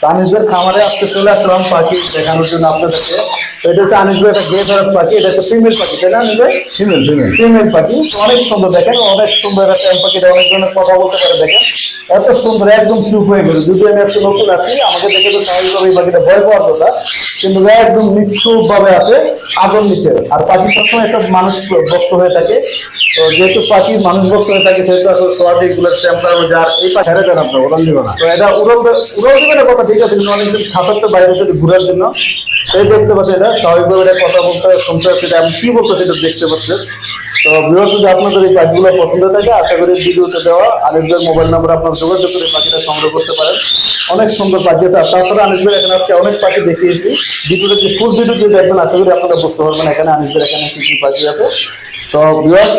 তো আনিস খামারে আজকে চলে আসলাম পাখি দেখানোর জন্য আপনাদেরকে। এটা হচ্ছে আনিস ভাই একটা গে ধরার পাখি এটা হচ্ছে ফিমেল পাখি তাই না আনিস ভাই ফিমেল ফিমেল। ফিমেল পাখি অনেক সুন্দর দেখেন অনেক সুন্দর একটা টেম পাখি অনেক ধরনের কথা বলতে পারে দেখেন। এত সুন্দর একদম চুপ হয়ে গেল। যদি আমি আজকে নতুন আছি আমাকে দেখে তো স্বাভাবিকভাবে এই পাখিটা ভয় পাওয়ার কথা কিন্তু একদম নিশ্চুপ ভাবে আছে আগুন নিচে। আর পাখি সবসময় একটা মানুষ ভক্ত হয়ে থাকে। তো যেহেতু পাখি মানুষ ভক্ত হয়ে থাকে সেহেতু আসলে স্বাভাবিকগুলো টেম্পার যার এই পাখি ছেড়ে দেন আপনার ওরান দিব না। তো এটা উড়াল উড়াল দিবে না কথা ঠিক আছে, কিন্তু অনেকদিন খাতার তো বাইরে থেকে ঘুরার জন্য। এই দেখতে পাচ্ছেন এটা, স্বাভাবিকভাবে এটা কথা বলতে শুনতে এটা আমি কি বলতে সেটা দেখতে পাচ্ছেন। তো বৃহৎ যদি আপনাদের এই পাখিগুলো পছন্দ থাকে, আশা করি ভিডিওতে দেওয়া আরেকজন মোবাইল নাম্বার আপনার যোগাযোগ করে পাখিটা সংগ্রহ করতে পারেন। অনেক সুন্দর পাখি আছে তাছাড়া আনিসবের এখানে আজকে অনেক পাখি দেখিয়েছি। ভিডিওতে যে ফুল ভিডিও দিয়ে দেখবেন, আশা করি আপনারা বুঝতে পারবেন এখানে আনিসবের এখানে কি কি পাখি আছে। তো বৃহৎ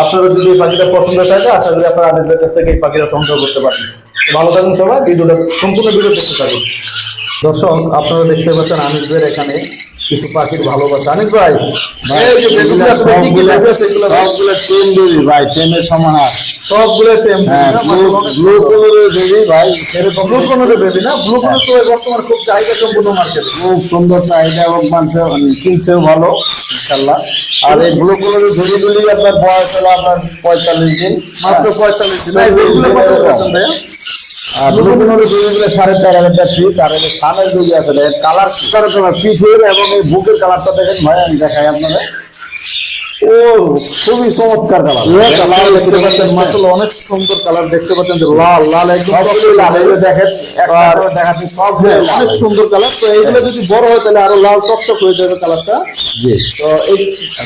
আপনারা যদি এই পাখিটা পছন্দ থাকে আশা করি আপনারা আনিসবের কাছ থেকে এই পাখিটা সংগ্রহ করতে পারেন ভালো থাকুন সবাই ভিডিওটা সম্পূর্ণ ভিডিও দেখতে থাকুন। দর্শক আপনারা দেখতে পাচ্ছেন আনিসবের এখানে কিছু পাখির ভালোবাসা। আনিস ভাই ভাই? সবগুলো টেন ভাই টেনের সমাহার সবগুলো হ্যাঁ ব্লু কালারের ভাই এরকম ব্লু বেবি না ব্লু কোনো তো বর্তমানে খুব চাহিদা সম্পূর্ণ মার্কেটে খুব সুন্দর চাহিদা এবং কিনছেও ভালো ইনশাল্লাহ আর এই ব্লু কালারের আপনার বয়স হলো আপনার পঁয়তাল্লিশ দিন মাত্র পঁয়তাল্লিশ দিন এই কত পাচ্ছেন আর ব্লু কালারের সাড়ে চার হাজার টাকা পিস আর এই সানের ধরি আছে কালার কালার পিঠের এবং এই বুকের কালারটা দেখেন ভাই আমি দেখাই আপনাদের ও খুবই চমৎকার কালার লাল দেখতে পাচ্ছেন মাসাল্লাহ অনেক সুন্দর কালার দেখতে পাচ্ছেন যে লাল লাল একদম লাল। এগুলো দেখেন দেখাচ্ছি সব হ্যাঁ, অনেক সুন্দর কালার তো এইগুলো যদি বড় হয় তাহলে আরও লাল টকটক হয়ে যাবে কালারটা জি। তো এই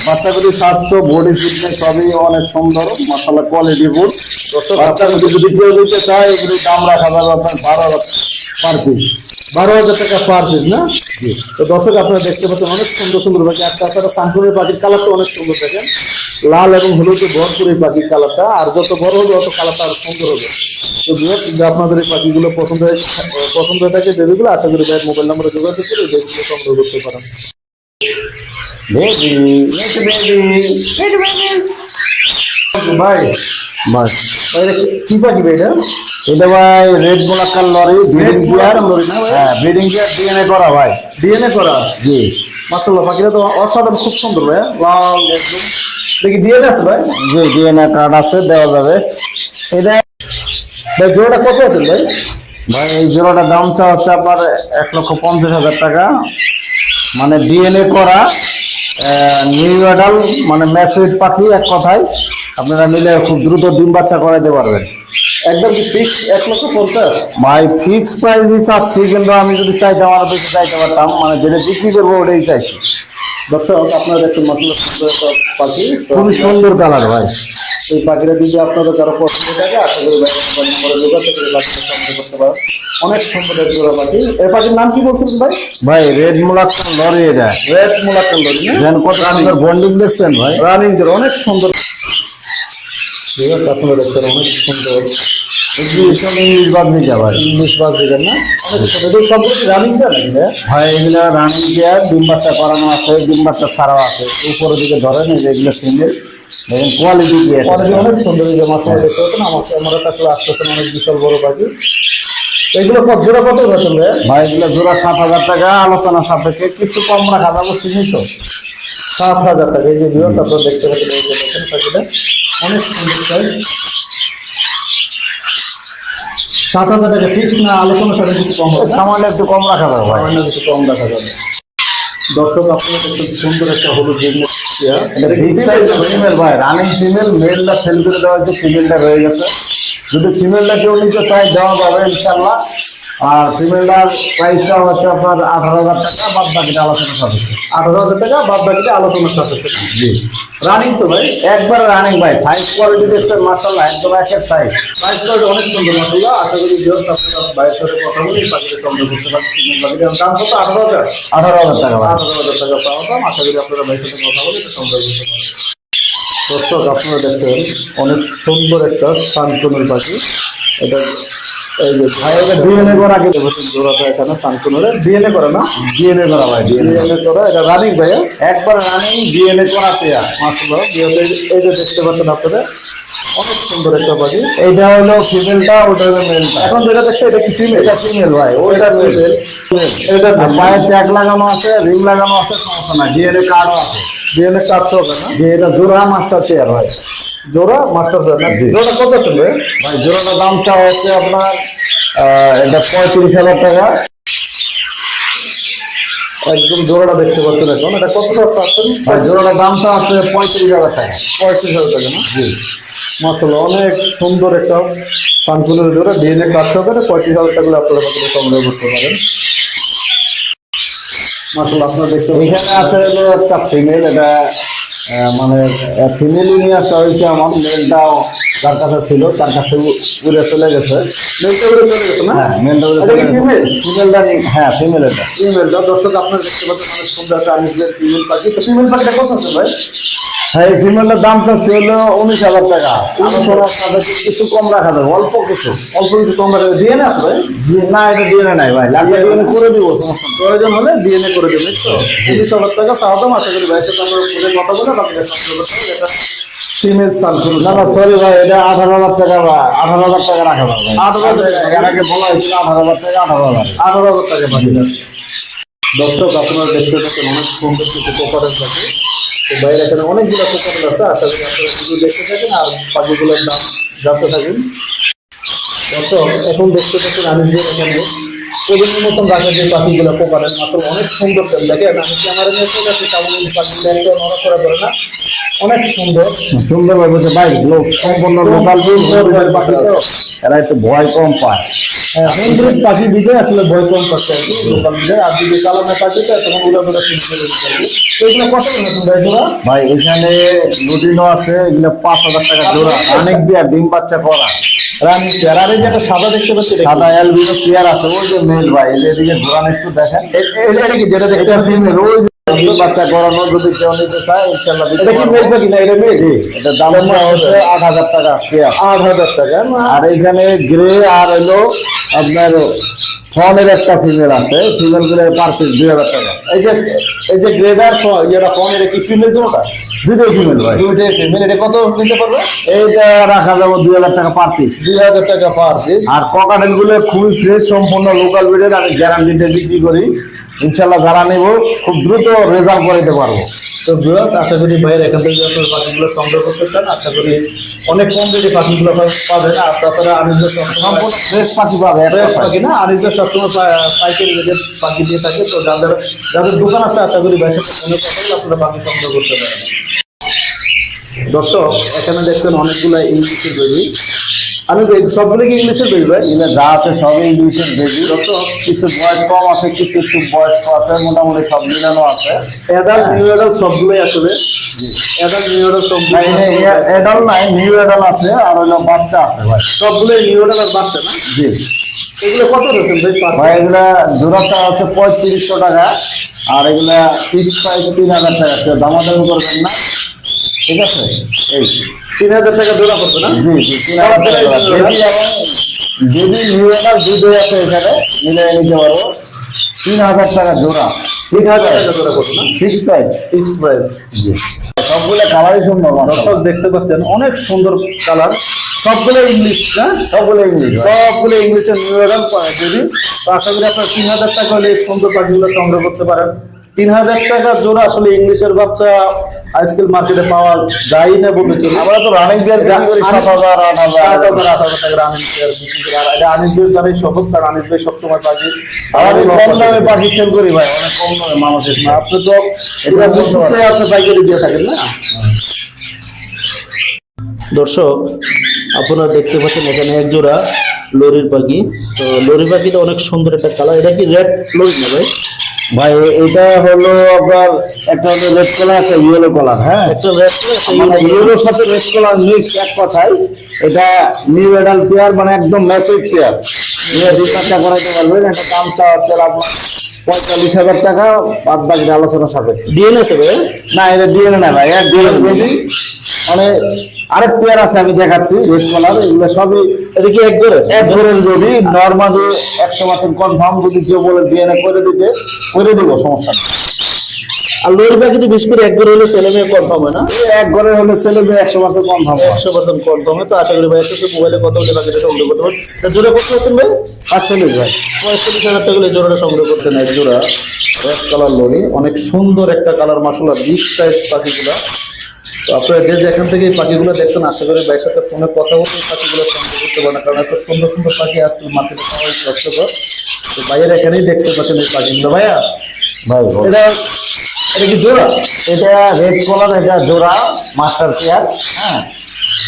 বাচ্চাগুলির স্বাস্থ্য বডি ফিটনেস সবই অনেক সুন্দর মশলা কোয়ালিটি ফুড বাচ্চাগুলি যদি কেউ নিতে চায় এগুলির দাম রাখা যাবে আপনার বারো পার পিস বারো হাজার টাকা পার পিস না? তো দর্শক আপনারা দেখতে পাচ্ছেন অনেক সুন্দর সুন্দর পাখি আর তাছাড়া সানপুরের পাখির কালারটা অনেক সুন্দর দেখেন। লাল এবং হলুদে ভরপুর এই পাখির কালারটা। আর যত বড় হবে তত কালারটা আরও সুন্দর হবে। তো বৃহৎ আপনাদের এই পাখিগুলো পছন্দ হয়ে পছন্দ হয়ে থাকে বেবিগুলো আশা করি ভাইয়ের মোবাইল নাম্বারে যোগাযোগ করে বেবিগুলো সংগ্রহ করতে পারেন। বেবি ভাই বাস। কি পাখি এটা? এটা ভাই রেড লরি ব্রিডিং গিয়ার? হ্যাঁ ব্রিডিং গিয়ার ডিএনএ করা ভাই। ডিএনএ করা? জি। মাসাল্লাহ পাখিটা তো অসাধারণ খুব সুন্দর ভাই। লাল একদম দেখি ডিএনএ আছে ভাই? জি ডিএনএ কার্ড আছে দেওয়া যাবে। এটা ভাই জোড়াটা কত আছে ভাই? ভাই এই জোড়াটার দামটা হচ্ছে আপনার এক লক্ষ পঞ্চাশ হাজার টাকা। মানে ডিএনএ করা নিউ অ্যাডাল মানে ম্যাসুইড পাখি এক কথায়। আপনারা মিলে খুব দ্রুত ডিম বাচ্চা করাইতে পারবেন। একদম কি ফিক্স এক লক্ষ পঞ্চাশ? ভাই ফিক্স প্রাইসই চাচ্ছি কিন্তু আমি যদি চাইতাম আরও বেশি চাইতে পারতাম। মানে যেটা বিক্রি করব ওটাই চাইছি। দর্শক আপনারা দেখছেন মাত্র সুন্দর একটা পাখি। খুবই সুন্দর কালার ভাই। এই পাখিটা যদি আপনাদের কারও পছন্দ থাকে আশা করি ভাই মোবাইল নম্বরে যোগাযোগ করে পাখিটা সংগ্রহ করতে পারেন। অনেক সুন্দর এক জোড়া পাখি। এই পাখির নাম কি বলছিলেন ভাই? ভাই রেড মোলাক্কান লরি এটা রেড মোলাকান লরি কত সুন্দর বন্ডিং দেখছেন ভাই? রানিং অনেক সুন্দর। ঠিক আছে আপনারা দেখছেন অনেক সুন্দর। এক্সিবিশন ইংলিশ বাদ ইংলিশ দিবেন না? অনেক সুন্দর সবগুলো রানিং দেন নাকি ভাই ভাই এগুলো রানিং ডিম বাচ্চা করানো আছে ডিম বাচ্চা ছাড়াও আছে। উপরের দিকে ধরেন এগুলো দেখেন কোয়ালিটি অনেক অনেক সুন্দর এই যে মাথায় দেখতে পাচ্ছেন আমার ক্যামেরা কাছে আসতেছেন অনেক বিশাল বড় পাখি। এগুলো কত জোড়া কত ভাই এগুলো জোড়া সাত হাজার টাকা আলোচনা সাপেক্ষে কিছু কম রাখা যাব চিনি তো সাত হাজার টাকা এই যে ভিউয়ার্স আপনারা দেখতে পাচ্ছেন এই যে দেখেন পাখিটা। অনেক সুন্দর সাত হাজার টাকা ফিক্স না আলোচনা সাথে কিছু কম হবে সামান্য একটু কম রাখা যাবে ভাই। সামান্য কিছু কম দেখা যাবে। দর্শক আপনারা দেখছেন সুন্দর একটা হলুদ বিজনেস এটা বিগ সাইজ ফিমেল ভাই। রানিং ফিমেল মেলটা সেল করে দেওয়া হয়েছে ফিমেলটা রয়ে গেছে। যদি ফিমেলটা কেউ নিতে চায় দেওয়া যাবে ইনশাল্লাহ আর ফিমেলটার প্রাইসটা হচ্ছে আপনার আঠারো হাজার টাকা বাদ বাকিটা আলোচনা সাপেক্ষে। আঠারো হাজার টাকা বাদ বাকিটা আলোচনার সাপেক্ষে। জি। রানিং তো ভাই? একবার রানিং ভাই। সাইজ কোয়ালিটি দেখছেন মার্শাল্লাহ একদম একের সাইজ প্রাইসটা অনেক সুন্দর মাসাল্লাহ আশা করি আপনারা বাইরের সাথে কথা বলে পাখিটা সংগ্রহ করতে পারেন সিগন্যাল দাম কত? আঠারো হাজার? আঠারো হাজার টাকা আঠারো হাজার টাকা পাওয়া দাম। আশা করি আপনারা ভাইয়ের সাথে কথা বলে সংগ্রহ করতে পারেন দর্শক আপনারা দেখছেন অনেক সুন্দর একটা শান্তনুর পাখি। এটা ডিএনএ করা কি দেখেন জোড়াটা এখানে ডিএনএ করে না ডিএনএ করা ভাই ডিএনএ ডিএনএ করা এটা রানিং ভাইয়া একবার রানিং ডিএনএ করা পেয়া বিয়েতে এই যে দেখতে পাচ্ছেন আপনারা অনেক সুন্দর একটা পাখি এইটা হলো ফিমেলটা ওটা হলো মেলটা এখন যেটা দেখছে এটা কি ফিমেল এটা ফিমেল ভাই এটা পায়ে ট্যাগ লাগানো আছে রিং লাগানো আছে সমস্যা না ডিএনএ কার্ডও আছে ডিএনএ হবে না এটা জোড়া মাস্টার চেয়ার ভাই জোড়া মাস্টার জোড়া। কত চলবে? ভাই জোড়াটার দামটা হচ্ছে আপনার এটা পঁয়ত্রিশ হাজার টাকা। একদম জোড়াটা দেখতে পাচ্ছেন এখন। এটা কত পাচ্ছেন ভাই জোড়াটার দামটা হচ্ছে পঁয়ত্রিশ হাজার টাকা। পঁয়ত্রিশ হাজার টাকা না? জি। মাসাল্লাহ অনেক সুন্দর একটা সানকুলের জোড়া। ডিএনএ কাজ সহকারে পঁয়ত্রিশ হাজার টাকা আপনারা কত সংগ্রহ করতে পারেন। মাসাল্লাহ আপনারা দেখতে এখানে আছে একটা ফিমেল এটা মানে ফিমেল নিয়ে আসা হয়েছে আমার মেলটাও তার কাছে ছিল তার কাছে উড়ে চলে গেছে। হ্যাঁ উড়ে এটা? ফিমেলটা হ্যাঁ ফিমেল এটা। ফিমেলটা দর্শক আপনার দেখতে পাচ্ছেন অনেক সুন্দর একটা ফিমেল পাখি। তো ফিমেল পাখিটা কত আছে ভাই? হ্যাঁ ফিমেলটার দামটা ছিল উনিশ হাজার টাকা। আলোচনার সাথে কিছু কম রাখা যাবে অল্প কিছু। অল্প কিছু কম রাখবে ডিএনএ আছে ভাই? না এটা ডিএনএ নাই ভাই। লাগলে ডিএনএ করে দিব। প্রয়োজন হলে ডিএনএ করে দেবেন তো তিরিশ হাজার টাকা চাওয়া দাম আশা করি সাথে আমরা ফোনে কথা বলে বাকিটা এটা সানকুল না না সরি ভাই এটা আঠারো হাজার টাকা আঠারো হাজার টাকা রাখা যাবে 18,000 টাকা। এর আগে বলা হয়েছিল আঠারো হাজার টাকা আঠারো হাজার আঠারো হাজার টাকা দর্শক আপনারা দেখতে পাচ্ছেন অনেক সুন্দর কিছু পাখি বাইরে এখানে অনেকগুলো কোপারের আছে, আশা করি আপনারা শুধু দেখতে থাকেন আর পাখিগুলোর দাম জানতে থাকেন। দর্শক, এখন দেখতে পাচ্ছেন আমি এখানে প্রজন্মের মতন রাখা যে পাখিগুলো কোপারেন আসলে অনেক সুন্দর দেখেন আমি ক্যামেরা নিয়ে চলে আসছি তেমন এই পাখিগুলো একটা নড়াচড়া করে না। অনেক সুন্দর। সুন্দর বলছে ভাই লোক সম্পূর্ণ লোকাল পাখি তো এরা একটু ভয় কম পায়। হ্যাঁ হাইব্রিড পাখি দিকে আসলে ভয় কম করতে আর কি লোকাল আর যদি কালামের পাখি তখন উড়া উড়া এগুলো কত করে ভাই জোড়া ভাই এখানে আছে এগুলো পাঁচ হাজার টাকা জোড়া। অনেক দিয়ে ডিম বাচ্চা করা। রানী চেয়ার আর এই যে একটা সাদা দেখতে পাচ্ছি? সাদা অ্যালবিনো চেয়ার আছে ওই যে মেল ভাই এদিকে দিকে ঘোরান একটু দেখেন। এটা কি যেটা দেখতে ফিমেল ওই বাচ্চা করানো যদি কেউ নিতে চায় ইনশাল্লাহ এটা কি মেল পাখি না এটা জি এটা দাম হচ্ছে আট হাজার টাকা আট হাজার টাকা আর এখানে গ্রে আর হলো আপনার ফনের একটা ফিমেল আছে ফিমেলগুলো পার পিস দুই হাজার টাকা। এই যে এই যে গ্রেডার যেটা ফোন এটা কি ফিমেল দুটোটা দুটোই ফিমেল ভাই। দুইটাই ফিমেল এটা কত নিতে পারবে? এইটা রাখা যাবে দুই হাজার টাকা পার পিস দুই হাজার টাকা পার পিস আর ককাটেলগুলো খুবই ফ্রেশ সম্পূর্ণ লোকাল ব্রিডের আমি গ্যারান্টিতে বিক্রি করি। ইনশাল্লাহ যারা নেব খুব দ্রুত রেজাল্ট করে দিতে পারব। তো ভিউয়ার্স আশা করি ভাইয়ের এখান থেকে আপনার পাখিগুলো সংগ্রহ করতে চান আশা করি অনেক কম রেটে পাখিগুলো পাবেন। আর তাছাড়া আনিসদের সম্পূর্ণ ফ্রেশ পাখি পাবে ফ্রেশ পাখি। না? আনিসদের সবসময় পাইকারি রেটে পাখি দিয়ে থাকে। তো যাদের যাদের দোকান আছে আশা করি ভাইয়ের সাথে ফোনে কথা বলে আপনারা পাখি সংগ্রহ করতে পারেন। দর্শক এখানে দেখছেন অনেকগুলো ইংলিশের বেবি আমি সবগুলো কি ইংলিশের বেবি ভাই? এগুলো যা আছে সবই ইংলিশের বেবি কিছু বয়স কম আছে কিছু একটু বয়স্ক আছে মোটামুটি সব মিলানো আছে। অ্যাডাল্ট নিউ অ্যাডাল্ট সবগুলোই আসলে অ্যাডাল্ট নিউ অ্যাডাল্ট নাই নিউ এডাল আছে আর বাচ্চা আছে ভাই। সবগুলোই নিউ অ্যাডাল্ট আর বাচ্চা না? জি। এগুলো কত রকম ভাই এগুলা হচ্ছে পঁয়ত্রিশশো টাকা আর এগুলা পিস প্রাইস তিন হাজার টাকা। কেউ দামাদামি করবেন না। ঠিক আছে? এই। তিন হাজার টাকা জোড়া না? জি জি তিন হাজার টাকা জোড়া। আছে এখানে মিলে নিতে পারব। তিন হাজার টাকা জোড়া। তিন হাজার টাকা জোড়া পড়বে না? ফিক্স প্রাইস ফিক্স প্রাইস জি। সবগুলো কালারই সুন্দর। দর্শক দেখতে পাচ্ছেন অনেক সুন্দর কালার সবগুলো ইংলিশ না সবগুলো ইংলিশ। সবগুলো ইংলিশের নিউ অ্যাডাল্ট যদি। আশা করি আপনার তিন হাজার টাকা হলে সুন্দর পাখিগুলো সংগ্রহ করতে পারেন। তিন হাজার টাকা জোড়া আসলে ইংলিশের বাচ্চা আজকাল মার্কেটে পাওয়া যায় না বলতে চলে। আমরা তো রানিং বিয়ার বিক্রি করি সাত হাজার আট হাজার সাত হাজার আট হাজার টাকার আনিস ভাই বিক্রি করে আর এটা আনিস ভাই আনিস ভাই পাখি আর কম দামে পাখি সেল করি ভাই অনেক কম দামে মানুষের না, আপনি তো এটা বুঝতে আপনি পাইকারি দিয়ে থাকেন না? দর্শক আপনারা দেখতে পাচ্ছেন এখানে এক জোড়া লরির পাখি। তো লরির পাখিটা অনেক সুন্দর একটা কালার এটা কি রেড লরি না ভাই? ভাই এটা হলো আপনার একটা হলো রেড কালার একটা ইয়েলো কালার হ্যাঁ? একটা রেড একটা মানে ইয়েলোর সাথে রেড কালার মিক্স এক কথায় এটা নিউ এডাল পেয়ার মানে একদম ম্যাসিভ পেয়ার রিচার্জটা করাইতে পারবেন এটা দাম চা হচ্ছে আপনার পঁয়তাল্লিশ হাজার টাকা বাদ বাকি আলোচনা সাপেক্ষে। ডিএনএ না এটা ডিএনএ না ভাই ডিএনএ মানে আরেক পেয়ার আছে আমি দেখাচ্ছি রেড কালার এগুলো সবই এটা কি এক করে এক ঘরের যদি নর্মালি একশো পার্সেন্ট কনফার্ম যদি কেউ বলে ডিএনএ করে দিতে করে দিব সমস্যা নেই। আর লরি পাখি তো বিশেষ করে এক করে হলে ছেলে মেয়ে কনফার্ম হয় না? এক ঘরের হলে ছেলে মেয়ে একশো পার্সেন্ট কনফার্ম একশো পার্সেন্ট কনফার্ম হয় তো আশা করি ভাই একটু মোবাইলে কথা বলে বাকিটা সংগ্রহ করতে পারেন তা জোড়া করতে পারছেন ভাই? আসলে ভাই। পঁয়তাল্লিশ হাজার টাকা হলে জোড়াটা সংগ্রহ করতে নেয় জোড়া। রেড কালার লরি অনেক সুন্দর একটা কালার মাসালা বিগ সাইজ পাখিগুলা। তো আপনারা যে যেখান থেকে এই পাখিগুলো দেখছেন আশা করি ভাইয়ের সাথে ফোনে কথা বলে পাখিগুলো সংগ্রহ করতে পারেন কারণ এত সুন্দর সুন্দর পাখি আজকাল মার্কেটে পাওয়াই কষ্টকর তো ভাইয়ের এখানেই দেখতে পাচ্ছেন এই পাখিগুলো। ভাইয়া ভাই এটা এটা কি জোড়া? এটা রেড কালার এটা জোড়া মাস্টার চেয়ার হ্যাঁ।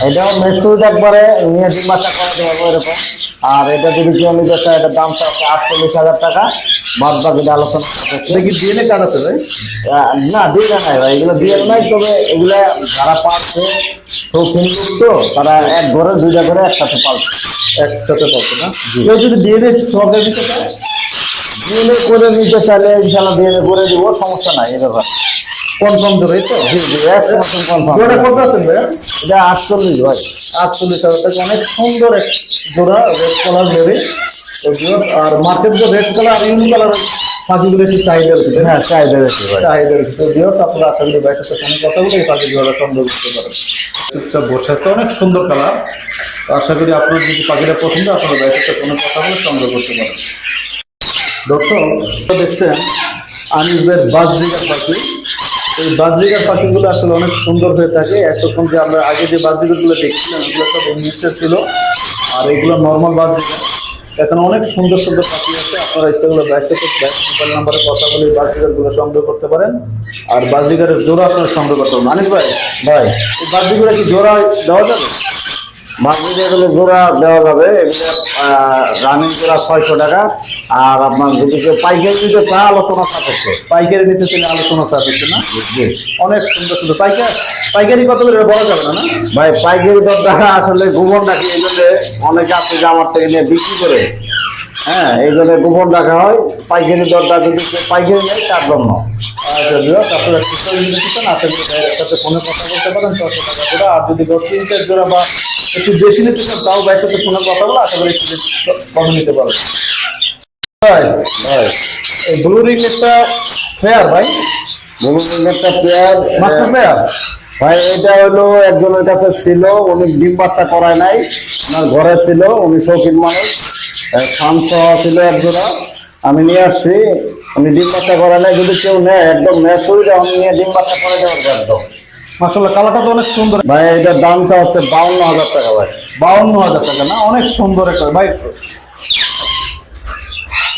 এটাও মেসুড একবারে নিয়ে তিন মাসটা করাতে পারব এরকম। আর এটা যদি কেউ নিতে চায় এটার দামটা হচ্ছে আটচল্লিশ হাজার টাকা। বাদ বাকিটা আলোচনা এটা কি ডিএনএ কার্ড আছে ভাই? না দিয়ে নাই ভাই এগুলো দিয়ে নাই তবে এগুলা যারা পাচ্ছে শৌখিন লোক তো তারা এক ঘরে দুইটা করে একসাথে পালছে। একসাথে পাবো না? কেউ যদি ডিএনএ সহকারে দিতে চায়? ডিএনএ করে নিতে চাইলে ইনশাল্লাহ ডিএনএ করে দিব সমস্যা নাই এ ব্যাপার। কনফার্ম এই তো? জি জি একশো পার্সেন্ট কনফার্ম জোড়া কত আছেন ভাইয়া এটা আটচল্লিশ ভাই। আটচল্লিশ হাজার টাকা। অনেক সুন্দর এক জোড়া রেড কালার লরি তো জোড়া। আর মার্কেট যে রেড কালার আর ইউনি কালার পাখিগুলো একটু চাহিদা রয়েছে হ্যাঁ চাহিদা বেশি ভাই। চাহিদা রয়েছে তো দিওস আপনারা আশা করি ভাইয়ের সাথে ফোনে কথা বলে এই পাখি সংগ্রহ করতে পারেন চুপচাপ বসে আছে অনেক সুন্দর কালার আশা করি আপনার যদি পাখিটা পছন্দ আপনারা ভাইয়ের সাথে ফোনে কথা বলে সংগ্রহ করতে পারেন তো দেখছেন আনিসবের বাজরিকার পাখি। এই বাজরিকার পাখিগুলো আসলে অনেক সুন্দর হয়ে থাকে। এতক্ষণ যে আমরা আগে যে বাজরিকারগুলো দেখছিলাম এগুলো সব ইংলিশের ছিল। আর এগুলো নর্মাল বাজরিকা। এখন অনেক সুন্দর সুন্দর পাখি আছে। আপনারা ইচ্ছাগুলো ব্যাক মোবাইল নাম্বারে কথা বলে বাজরিকারগুলো সংগ্রহ করতে পারেন। আর বাজরিকারের জোড়া আপনারা সংগ্রহ করতে পারেন। আনিস ভাই ভাই। এই বাজরিগুলো কি জোড়া দেওয়া যাবে? এগুলো জোড়া দেওয়া যাবে এগুলো রানিং জোড়া ছয়শো টাকা। আর আপনার যদি কেউ পাইকারি দিতে চায় আলোচনা সাপেক্ষে। পাইকারি নিতে চাইলে আলোচনা সাপেক্ষে না? অনেক সুন্দর সুন্দর পাইকারি পাইকারি কত করে বলা যাবে না? ভাই পাইকারি দর টাকা আসলে রাখি এই জন্য অনেকে আছে যে আমার থেকে নিয়ে বিক্রি করে। হ্যাঁ এই জন্য গোপন রাখা হয়। পাইকারি দরটা যদি কেউ পাইকারি নেয় তার জন্য। আপনারা খুচরা নিতে চান আশা সাথে ফোনে কথা বলতে পারেন ছশো টাকা জোড়া। আর যদি দশ ইঞ্চের জোড়া বা একটু বেশি নিতে চান তাও ভাইয়ের সাথে ফোনে কথা বলে আশা করি একটু কমে নিতে পারবেন। ভাই ভাই। এই ব্লু রিং একটা ফেয়ার ভাই। বলুন একটা পেয়ার মাস্টার ফেয়ার ভাই এটা হলো একজনের কাছে ছিল উনি ডিম বাচ্চা করায় নাই ওনার ঘরে ছিল উনি শৌখিন মানুষ। শান্ত ছিল একজোড়া আমি নিয়ে আসছি উনি ডিম বাচ্চা করায় নাই যদি কেউ নেয় একদম ন্যাচুরাল আমি নিয়ে ডিম বাচ্চা করাই দেওয়ার একদম মাসাল্লাহ কালারটা তো অনেক সুন্দর। ভাই এটার দামটা হচ্ছে বাউন্ন হাজার টাকা ভাই। বাউন্ন হাজার টাকা না? অনেক সুন্দর একটা ভাই।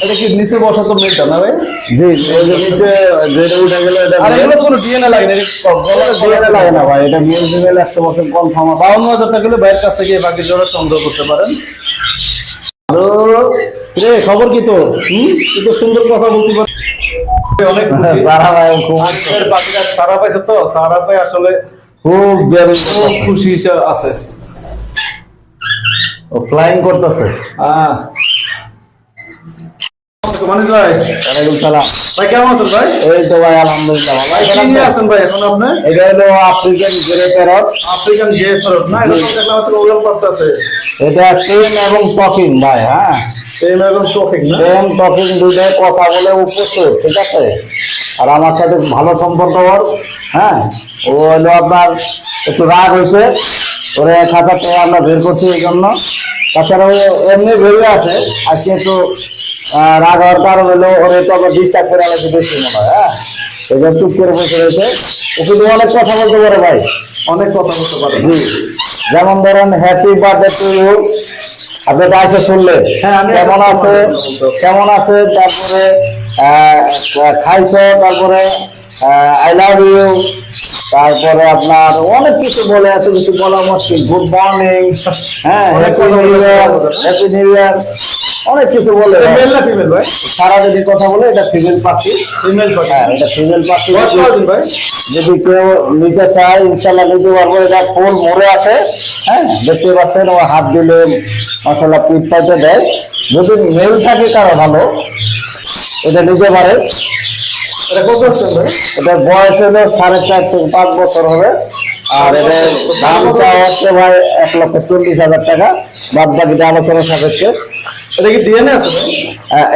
এটা কি নিচে বসা তো মেয়েটা না ভাই? জি নিচে যেটা উঠে গেল এটা আর এগুলো কোনো ডিএনএ লাগে না DNA লাগে না ভাই এটা মেল একশো পার্সেন্ট কনফার্ম বাউন্ন হাজার টাকা হলে ভাইয়ের কাছ থেকে বাকি জোড়া সংগ্রহ করতে পারেন। হ্যালো? রে খবর কি তো হুম? তুই তো সুন্দর কথা বলতে পারিস অনেক সারা পাইছে তো সারা পাই আসলে খুব খুশি আছে। ফ্লাইং করতেছে। আহ। মানিস ভাই। ওয়ালাইকুম সালাম। ভাই কেমন আছেন ভাই? এই তো ভাই আলহামদুলিল্লাহ। ভাই কি নিয়ে আছেন? ভাই এখন আপনি? এটা হলো African grey parrot African grey ফেরত না? এটা তো দেখলাম হচ্ছে ওয়েল করতেছে এটা টেম এবং টকিং ভাই হ্যাঁ? না? টেম টকিং কথা বলে উপস্থিত ঠিক আছে? আর আমার সাথে ভালো সম্পর্ক ওর হ্যাঁ? ও হলো আপনার একটু রাগ হয়েছে ওরে খাঁচা থেকে আমরা বের করছি এই জন্য। তাছাড়া এমনি ভেবে আছে একটু আহ, রাগ হওয়ার কারণ হলো ওরে তো আবার ডিস্টার্ব করে আলাদা বেশি মনে হয় হ্যাঁ? জন্য চুপ করে বসে রয়েছে। ও কিন্তু অনেক কথা বলতে পারে ভাই অনেক কথা বলতে পারে। জি। যেমন ধরেন হ্যাপি বার্থডে টু ইউ আপনি তো এসে শুনলে হ্যাঁ, কেমন আছে? কেমন আছে? তারপরে খাইছো? তারপরে আই লাভ ইউ তারপরে আপনার অনেক কিছু বলে আছে কিছু বলা মুশকিল গুড মর্নিং হ্যাঁ happy new year happy new year অনেক কিছু বলে মেল না ফিমেল ভাই? সারা যদি কথা বলে এটা ফিমেল পাখি ফিমেল পাখি এটা ফিমেল পাখি ভাই। যদি কেউ নিতে চায় ইনশাল্লাহ নিতে পারব। এটা ফুল মরে আছে। হ্যাঁ দেখতে পাচ্ছেন ও হাত দিলে মশলা পিঠ পাইতে দেয়। যদি মেল থাকে তারা ভালো। এটা নিতে পারে। এটা বয়স হলো সাড়ে চার থেকে পাঁচ বছর হবে। আর এটা দামটা হচ্ছে ভাই এক লক্ষ চল্লিশ হাজার টাকা। বাদ বাকিটা আলোচনা সাপেক্ষে। এটা কি ডিএনএ আছে ভাই?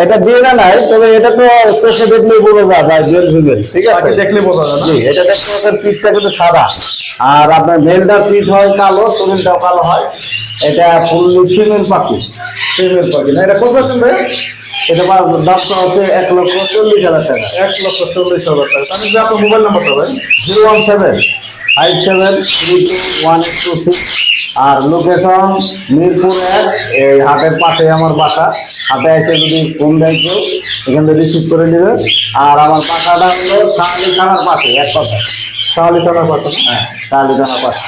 এটা দিয়ে না নাই তবে এটা তো চোখে দেখলেই বোঝা যায় ভাই জেল ঠিক আছে? দেখলে বোঝা যায় এটা দেখতে পিঠটা কিন্তু সাদা। আর আপনার মেলটা পিঠ হয় কালো শরীরটাও কালো হয়। এটা ফুল ফিমেল পাখি ফিমেল পাখি না এটা কত হচ্ছে এটা দামটা হচ্ছে এক লক্ষ চল্লিশ হাজার টাকা। এক লক্ষ চল্লিশ হাজার টাকা। তাহলে আপনার মোবাইল নাম্বারটা হবে zero one seven five seven three two one eight two six. আর লোকেশন মিরপুর এক এই হাটের পাশে আমার বাসা। হাতে এসে যদি ফোন দেয় এখান থেকে রিসিভ করে নেবে। আর আমার বাসাটা হলো শাহালি থানার পাশে, এক কথা শাহালি থানার পাশে হ্যাঁ শাহালি থানার পাশে।